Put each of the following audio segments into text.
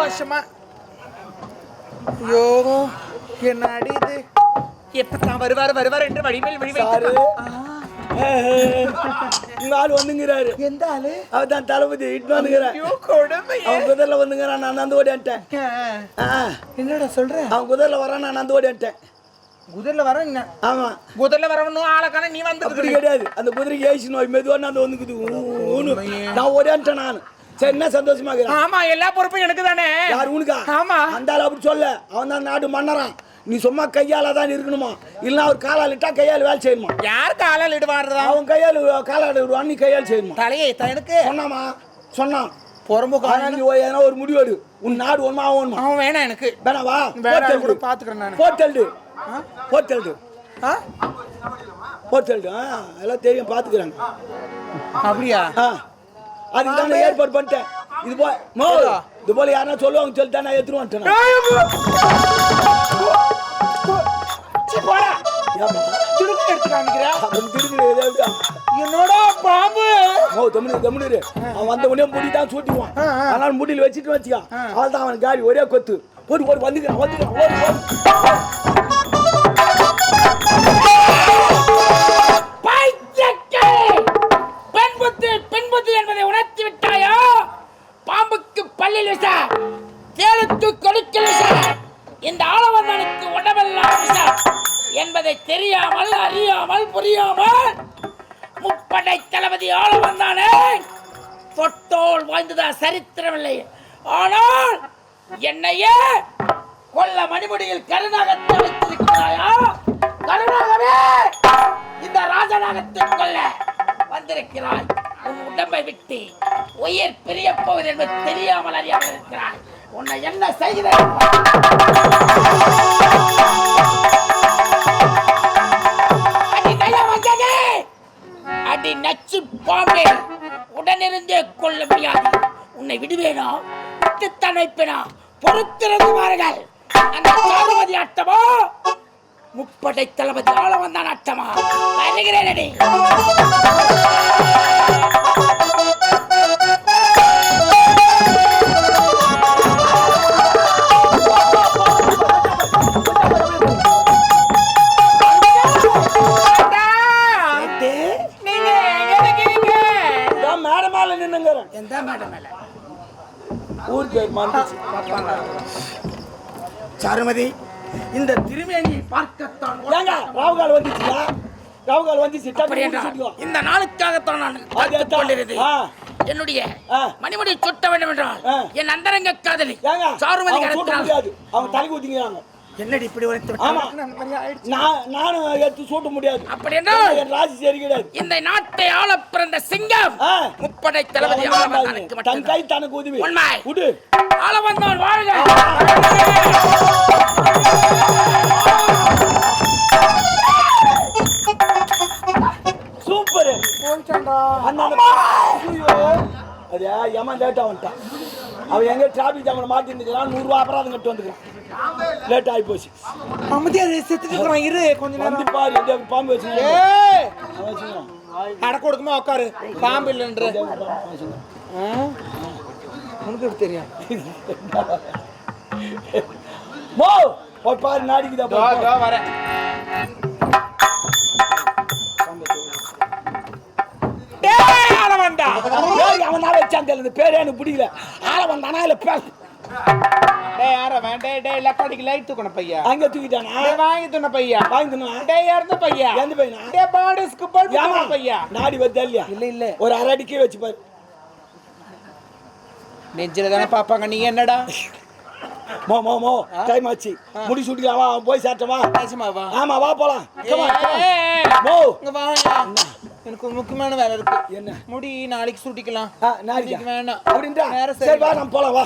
சந்தோஷமா ஐயோ என்னடி இது எப்பதான் வருவாரு வருவார் என்று வடிவேல் வழி சாரு. வைத்து உங்க ஆள் வந்துங்கிறாரு எந்த ஆளு தளபதி இட்டு கொடுமை அவன் குதிரைல வந்துங்கிறான் நான் நந்து ஓடிட்டேன் என்னடா சொல்ற அவன் குதிரைல வரான் நான் நந்து ஓடிட்டேன் குதிரைல வர என்ன ஆமா குதிரைல வரவனும் ஆளக்கான நீ வந்து அப்படி கிடையாது அந்த குதிரைக்கு ஏசி நோய் மெதுவா நான் வந்துக்குது ஊனு. நான் ஓடிட்டேன் நான் சரி என்ன சந்தோஷமா இருக்கிறான்? ஆமா எல்லா பொறுப்பும் எனக்கு தானே யார் உனக்கா? ஆமா. அந்த ஆள் அப்படி சொல்ல. அவன் தான் நாடு மன்னரான் நீ சும்மா கையால தான் இருக்கணுமா? இல்லைன்னா அவர் காலால் இட்டா கையால் வேலை செய்யணுமா? யார் காலால் இடுவாருதா அவன் கையால் காலால் விடுவான் நீ கையால் செய்யணுமா? தலையை எனக்கு? சொன்னாமா? சொன்னான். பொறம்பு போய் எதனா ஒரு முடிவெடு உன் நாடு ஒன்றுமா ஆகணுமா அவன் வேணாம் எனக்கு. வேணா வா. வேற கூட பாத்துக்கிறேன் நான். போர்ட்டல்டு. போர்ட்டல்டு. ஆ? போர்ட்டல்டு. ஆ எல்லாம் தெரியும் பார்த்துக்கிறாங்க. அப்படியா? ஆ. அதுக்கு தான் ஏற்பாடு பண்ணிட்டேன். இது போல மோ இது போல யாரா சொல்லுவாங்க சொல்லி தான் நான். எடுத்துட்டு வந்துட்டேன் என்னோட பாம்பு? ஓ தமிழ் தமிழ் அவன் வந்த உடனே முடி தான் சூட்டிக்குவான் அதனால முடியில் வச்சுட்டு வச்சுக்கா. அவள் தான் அவன் காரி ஒரே கொத்து. போட்டு போட்டு வந்துக்கிறான் வந்துக்கிறான். அறியாமல் புரியாமல் முப்படை தளபதி ஆளவந்தானே தொட்டோல் வாழ்ந்ததா சரித்திரமில்லை. ஆனால் என்னையே கொல்ல மணிமுடியில் கருநாகத்தை வைத்திருக்கிறாயா? கருணாகவே இந்த ராஜநாகத்தை கொல்ல வந்திருக்கிறாய். உன் உடம்பை விட்டு உயிர் பிரிய போவது என்று தெரியாமல் அறியாமல் இருக்கிறாய். உன்னை என்ன செய்கிறேன்? அடி நச்சு பாம்பே. உடனிருந்தே கொள்ள முடியாது. உன்னை விடுவேனா? விட்டுத்தான் பொறுத்திருந்து பாருங்கள் அந்த சாருமதி ஆட்டமோ முப்படை தளபதி ஆளவன் தான் அட்டமா? வருகிறேன் மேடை மேலே நின்னுங்கிறேன். எந்த மேடம் மேல? ஊர் பேர் சாருமதி இந்த திருமேனியை பார்க்கத்தான் ஏங்க ராவுகால் வந்துச்சுயா? ராவுகால் வந்துச்சு. இந்த நாளுக்காகத்தான் நான் ஆ என்னுடைய. மணிமுடி சுட்ட வேண்டும் என்றால். என் அந்தரங்க காதலி சாருமதி அவங்க சுட்ட கடத்தினாள் என்னடி இப்படி உரைத்து ஆமா. நான் நானும் எடுத்து சூட்ட முடியாது. அப்படி என்றால் என் ராசி சரி கிடையாது. இந்த நாட்டை ஆள பிறந்த சிங்கம். முப்படை தளபதி தான். கை தனக்கு உதவி. உண்மை. விடு ஆள வந்தவன் வாழ்க சூப்பர். அது ஏமா லேட்டா வந்துட்டான் அவன் எங்க டிராபிக் ஜாமில் மாட்டிருந்துக்கிறான் நூறுரூவா அபராதம் கட்டு வந்துக்கிறான் லேட் ஆகி போச்சு. அமைதியா செத்துட்டு இரு கொஞ்ச வந்து நேரம் பாரு பாம்பு வச்சுக்கிறான் அட கொடுக்குமா உட்காரு பாம்பு இல்லைன்ற? உனக்கு தெரியும்? போய் பாரு நாடிக்குதா தோ, பாரு. தோ வரேன். தெரியல இந்த பேரே எனக்கு பிடிக்கல ஆள வந்தானா இல்ல பேச டேய், யார வேன்? டேய், light தூக்குன பையா. அங்க தூக்கிட்டானா டேய், வாங்கி துண்ண பையா. வாங்கி தின்னா டேய், இறந்த பையா. எந்த பையனா டேய், பாடிஸ்க்கு பையா. நாடி வருதா இல்லையா இல்ல, இல்ல. ஒரு அரை அடிக்கே வச்சு பாரு நெஞ்சில தானே பாப்பாங்க நீ என்னடா மோ மோ மோ டைம் ஆச்சு முடி சுட்டிக்கலாம் வா போய் நிஜமாவா? ஆமா வா போலாம் மோ இங்க. எனக்கு ஒரு முக்கியமான வேலை இருக்கு. என்ன? முடி நாளைக்கு சூட்டிக்கலாம் நாளைக்கா? வேணாம். அப்படின்ட்டா நேரம் சரி வா நம்ம போலாம் வா.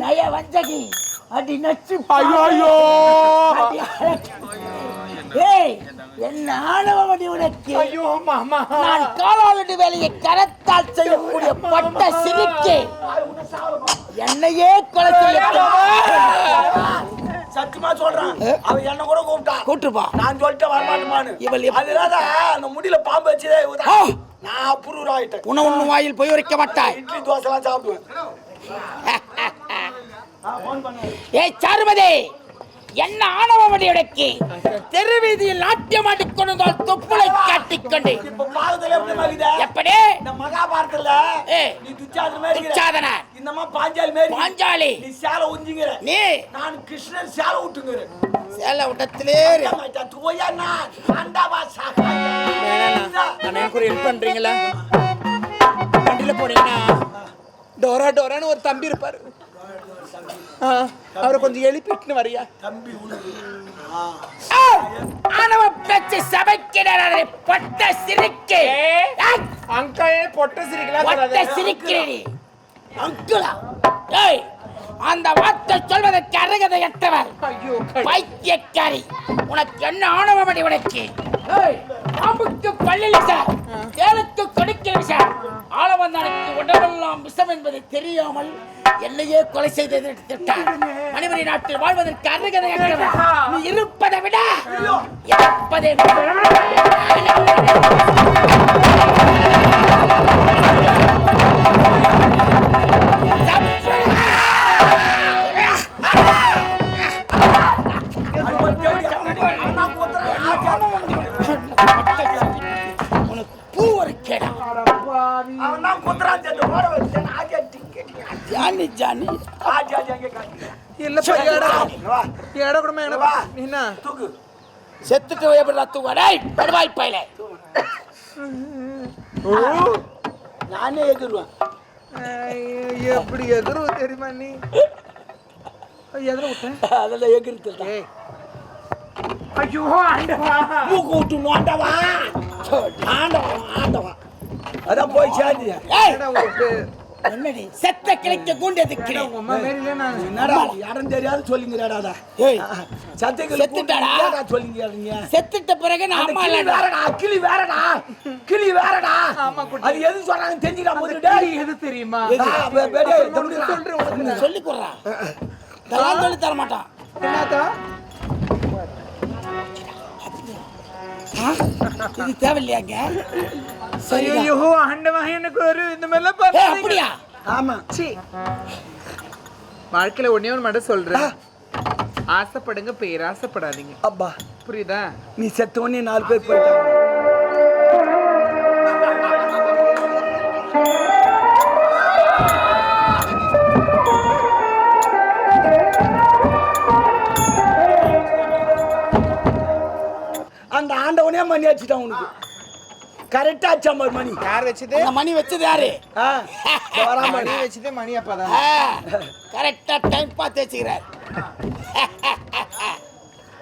நய வஞ்சகி அடி நச்சு ஐயோ ஏய் என்ன ஆணவமடி உனக்கு ஐயோ மாமா. நான் காலாளடி வேலையை கரத்தால் செய்யக்கூடிய பட்ட சிரிக்கு என்னையே கொலை செய்ய சத்தியமா சொல்றான். அவன் என்ன கூட கூப்பிட்டான் கூட்டுப்பா. நான் சொல்லிட்டு வரமாட்டேமான்னு இவள் அதுதான் அந்த முடியல பாம்பு. ஆ! நான் அப்ரூவ் ஆயிட்டேன் உண்ணும் வாயில் போய் உரைக்க மாட்டாய். இட்லி தோசை எல்லாம் சாப்பிடுவேன். ஏய் சாருமதி. என்ன ஆணவமடி உனக்கு தெரு வீதியில் நாட்டியம் ஆடிக்கொண்டால் தொப்புளை காட்டிக்கொண்டு எப்படி இந்த மகாபாரதத்துல. நீ துச்சாதன மாதிரி. துச்சாதன. இந்த மாதிரி பாஞ்சாலி மாதிரி பாஞ்சாலி. நீ சேலை உஞ்சிங்கிற நீ? நான் கிருஷ்ணன் சேலை விட்டுங்கிற சேல விட்டத்திலே. தூயா நான் அண்ணா, எனக்கு ஒரு ஹெல்ப் பண்றீங்களா? வண்டியில போனீங்கன்னா டோரா டோரான்னு ஒரு தம்பி இருப்பாரு. அவரை கொஞ்சம் எழுப்பிட்டுன்னு வரியா? தம்பி உனக்கு ஆ! ஆணவ பேச்சு சபைக்கிறாரே பட்ட சிரிக்கு. அங்கிள் பொட்ட சிரிக்கலாம் பட்ட சிரிக்கிறீ அங்குலா ஏய் அந்த வார்த்தை சொல்வதற்கு அருகதையற்றவர் ஐயோ பைத்தியக்காரி. உனக்கு என்ன ஆணவமடி உனக்கு? ஏய், பாம்புக்கு பள்ளியில் விஷம் தேனுக்கு கொடுக்கிற விஷம் ஆளவந்தானுக்கு உடம்பெல்லாம் விஷம் என்பது தெரியாமல் என்னையே கொலை செய்து திட்டார் மணிமணி நாட்டில் வாழ்வதற்கு அருகதையற்றவர் நீ இருப்பதை விட இறப்பதை செத்துட்டு எப்படி தூவடை படுவாய் பயில. நானே எதிர்வேன் ஐயோ, எப்படி எதிரும் தெரியுமா நீ? எதிர விட்டேன் அதெல்லாம் எகிர்த்து ஐயோ ஆண்டவா. மூக்கு விட்டு நோண்டவா ஆண்டவா ஆண்டவா. அதான் போய் சேர்ந்து என்னடா? செத்த கிளைக்க கூண்டு எதுக்கிறேன் உங்க அம்மா மாரில நான் என்னடா? இடம் தெரியாது சொல்லிங்கிறாடா ஏய். சத்தைகள் செத்துட்டாடா? சொல்லிங்கிறீங்க செத்துட்ட பிறகு நான் அந்த அம்மா கிளி இல்லடா. வேறடா கிளி வேறடா. கிளி வேறடா. ஆமா. அது எது சொல்றாங்க தெரிஞ்சுடா கிளி எது தெரியுமா? சொல்றேன் சொல்லி கொடுறா. இதெல்லாம் சொல்லி தர மாட்டான். என்னதா? இது தேவையில்லையாங்க ஐயோ ஆண்டவா எனக்கு ஒரு இந்த மாதிரிலாம் ஏய் பண்ணாதீங்க. அப்படியா? ஆமா. சீ. வாழ்க்கையில ஒண்ணே ஒன்று மட்டும் சொல்றேன். ஆசைப்படுங்க பேராசைப்படாதீங்க. அப்பா. புரியுதா? நீ செத்த உடனே நாலு பேர் போயிட்டாங்க. அந்த ஆண்டவனே மணி அடிச்சிட்டான் உனக்கு. கரெக்டா அடிச்சான் பாரு மணி. யார் வச்சது? அந்த மணி வச்சது யாரு. மணி வச்சது மணி அப்பதான். கரெக்டா டைம் பார்த்து வச்சுக்கிறார்.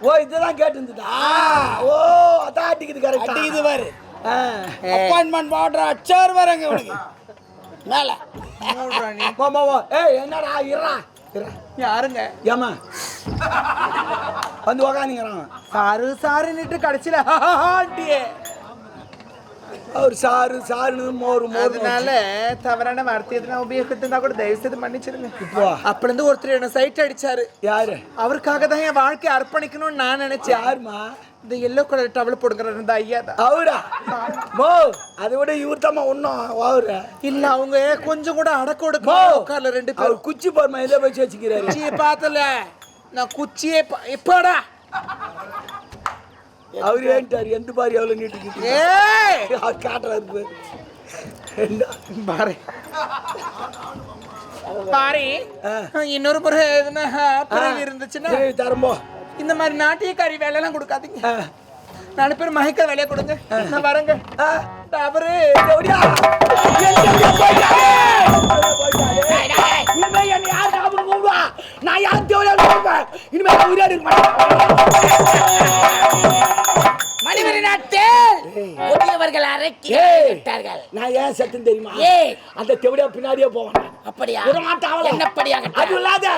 ஓ இதெல்லாம் கேட்டு இருந்துட்டா ஓ அதான் அடிக்குது கரெக்டா அடிக்குது பாரு. அப்பாயின்மெண்ட் ஆர்டர் அச்சார் வரங்க உனக்கு மேல. ஏய் என்னடா இருடா. யாருங்க ஏம்மா? வந்து உக்காந்துங்கிறான் சாரு சாருன்னுட்டு கடைசியில ஆண்டியே. அவர் சாரு சாருன்னு மோரு மோரு அதனால தவறான வார்த்தை எதுனா உபயோகித்திருந்தா கூட தயவு செய்து மன்னிச்சிருங்க. இப்போ அப்ப இருந்து ஒருத்தர் என்ன சைட் அடிச்சாரு. யாரு? அவருக்காக தான் என் வாழ்க்கையை அர்ப்பணிக்கணும்னு நான் நினைச்சேன். யாருமா இந்த எல்லோ கலர் டவல் போடுங்கிற இந்த ஐயா தான். அவரா? மோ அதை விட இவர் தாம்மா ஒன்றும் அவரு. இல்ல அவங்க கொஞ்சம் கூட அடக்க மோ ஒடுக்க உட்கார்ல ரெண்டு அவர் பேரும். குச்சி போர்மா இதை வச்சு வச்சுக்கிறாரு குச்சியை பார்த்தல. நான் குச்சியே பா- எப்படா அவர் ஏன்ட்டார் எந்த பாரு எவ்வளவு நீட்டுக்கிட்டு அவர் காட்டுறாரு பாரு. பாரு. இன்னொரு முறை எதுனா பிறகு இருந்துச்சுன்னா தரம்போ இந்த மாதிரி நாட்டியக்காரி வேலையெல்லாம் கொடுக்காதீங்க. நாலு பேர் மயக்க வேலையை கொடுங்க. நான் வரேங்க. அவரு. இனிமே என்னை யார் கூப்பிடுவா? நான் யார் தேவையா கூப்பிடுவேன் இனிமே உயிரோடு ஏய். விட்டார்கள். நான் ஏன் செத்துன்னு தெரியுமா. அந்த தெவிடியா பின்னாடியே போவேன் அப்படியா? விடமாட்டாவல என்னப்படியாக அது இல்லாத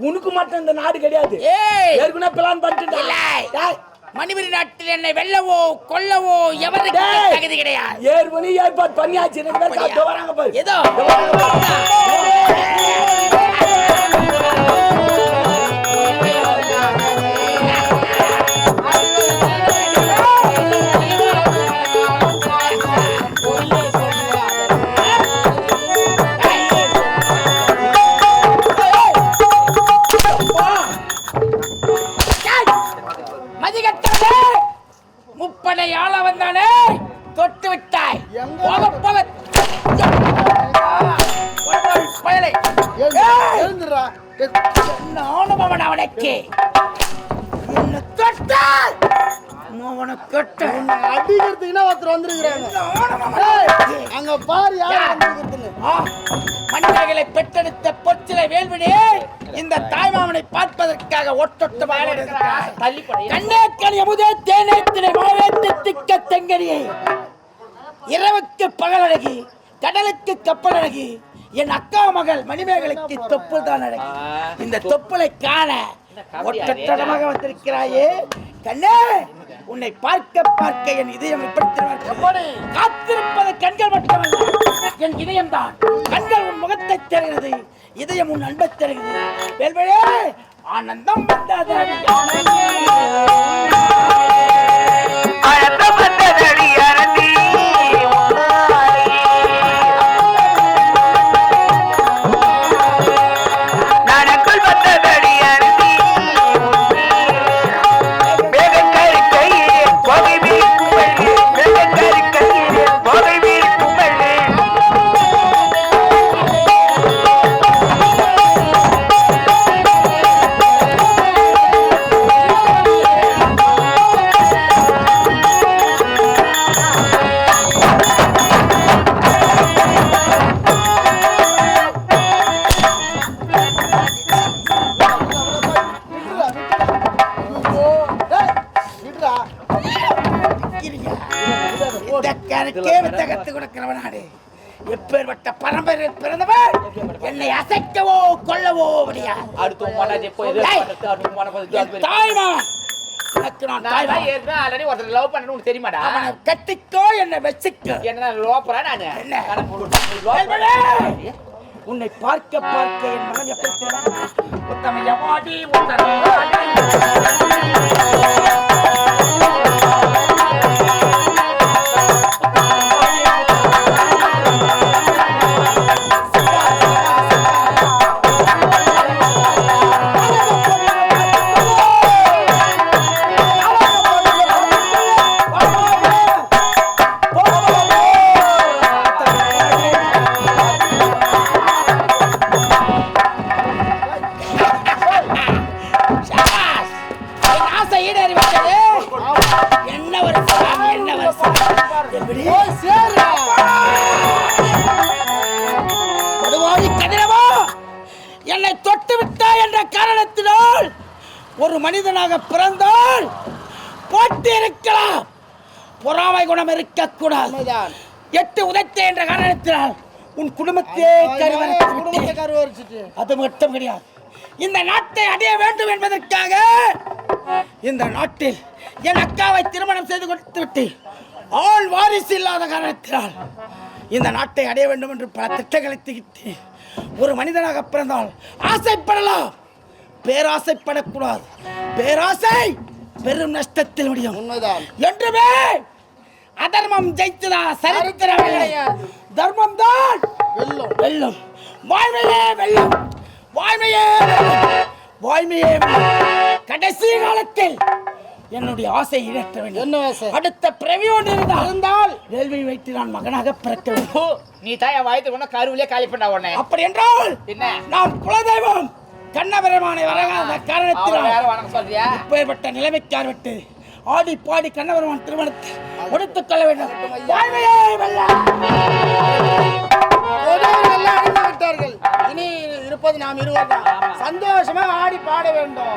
உனக்கு மட்டும் இந்த நாடு கிடையாது. ஏற்கனவே பிளான் பண்ணிட்டு மணிவரி நாட்டில் என்னை வெல்லவோ கொல்லவோ எவருக்கு. தகுதி கிடையாது? மணி ஏற்பாடு பண்ணியாச்சு. ஏதோ. அடிக்கிறதுக்குன்னா ஒருத்தர் வந்திருக்கிறாங்க. அங்க பாரு யார் வந்திருக்கிறதுன்னு மன்னர்களை பெற்றெடுத்த பொச்சிலை வேல்வினே இந்த தாய்மாமனை பார்ப்பதற்காக ஒட்டொட்டு கண்ணே கனி அமுதே தேனே திணை மாவேத்து திக்க தெங்கனியை இரவுக்கு பகலழகி கடலுக்கு கப்பலழகி என் அக்கா மகள் மணிமேகலைக்கு தொப்புள் தான் அழகி. இந்த தொப்புளை காண ஒட்டமாக வந்திருக்கிறாயே. கண்ணே உன்னை பார்க்க பார்க்க என் இதயம் எப்படி காத்திருப்பது கண்கள் மட்டுமல்ல என் இதயம் தான் கண்கள் உன் முகத்தை தருகிறது இதயம் உன் அன்பை தருகிறது. வேல்வழே ஆனந்தம் வந்தது. என்னை அசைக்கவோ கொல்லவோ முடியாது அடுத்து எது டேய். அடுத்து மன என் தாய்மா. என்னை வச்சுக்கோ. என்ன லோப்பரா நானு. என்ன? லோப்பரா வேல்வழே! உன்னை பார்க்க பார்க்க என் மகன் எப்படி காரணத்தினால் ஒரு மனிதனாக பிறந்தால் போட்டி இருக்கலாம். பொறாமை குணம் இருக்கக்கூடாது. எட்டு உதைத்தே என்ற காரணத்தினால் உன் குடும்பத்தையே கருவறைத்து அது மட்டும் கிடையாது. இந்த நாட்டை அடைய வேண்டும் என்பதற்காக இந்த நாட்டில் என் அக்காவை திருமணம் செய்து கொடுத்து விட்டு ஆள் வாரிசு இல்லாத காரணத்தினால் இந்த நாட்டை அடைய வேண்டும் என்று பல திட்டங்களை திகிட்டு ஒரு மனிதனாக பிறந்தால் ஆசைப்படலாம். பேராசைப்படக்கூடாது. பேராசை பெரும் நஷ்டத்தில் முடியும். உண்மைதான். என்றுமே அதர்மம் ஜெயித்ததா சரித்திரம். தர்மம் தான் வெல்லும். வெல்லும். வாய்மையே வெல்லும். வாய்மையே. வாய்மையே. கடைசி காலத்தில் என்னுடைய ஆசை ஈடேற்ற வேண்டும்? அடுத்த பிரவியோடு இருந்தால் இருந்தால்? வேள்வி வைத்து நான் மகனாக பிறக்க வேண்டும். நீ என் வயத்து ஒண்ணு கருவிலே காலி பண்ணா உடனே அப்படி என்றால் என்ன நாம் குலதெய்வம் கண்ணபெருமானை வழங்காத காரணத்தினால் இப்பேற்பட்ட நிலைமைக்கார் விட்டு ஆடி பாடி கண்ணபெருமான் திருமணத்தில் முடித்துக் கொள்ள வேண்டும். விட்டார்கள். இனி இருப்பது நாம் இருவர் தான் சந்தோஷமா ஆடி பாட வேண்டும்.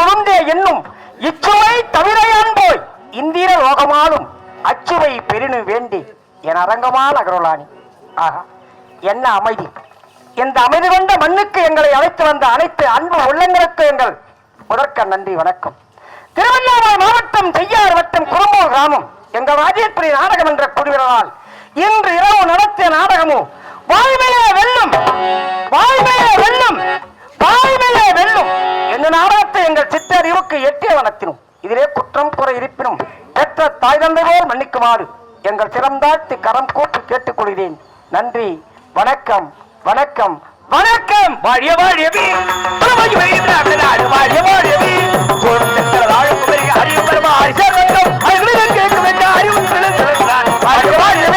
கொழுந்தே என்னும் இச்சுவை தவிர போய் இந்திர லோகமாலும் அச்சுவை பெருணு வேண்டி என் அரங்கமால் அகரோலானி ஆஹா என்ன அமைதி. இந்த அமைதி கொண்ட மண்ணுக்கு எங்களை அழைத்து வந்த அனைத்து அன்பு உள்ளங்களுக்கு எங்கள் முதற்க நன்றி வணக்கம். திருவண்ணாமலை மாவட்டம் செய்யாறு வட்டம் குறும்பூர் கிராமம். எங்கள் ராஜேஸ்வரி நாடகம் என்ற குடிவிரலால் இன்று இரவு நடத்திய நாடகமும் வாய்மையே வெல்லும் வாய்மையே வெல்லும் தாய்மையே வெல்லும். எங்கள் நாடகத்தை எங்கள் சித்தறிவுக்கு எட்டிய வனத்தினும் இதிலே குற்றம் குறை இருப்பினும் பெற்ற தாய் தந்தவோர் மன்னிக்குமாறு எங்கள் சிறந்தாழ்த்தி கரம் கூப்பி கேட்டுக்கொள்கிறேன். நன்றி. வணக்கம். வணக்கம். வணக்கம். வாழிய வாழியவே வாழிய வாழியவே அறிவு பெருமா அறிவு கேட்கும் அறிவு வாழிய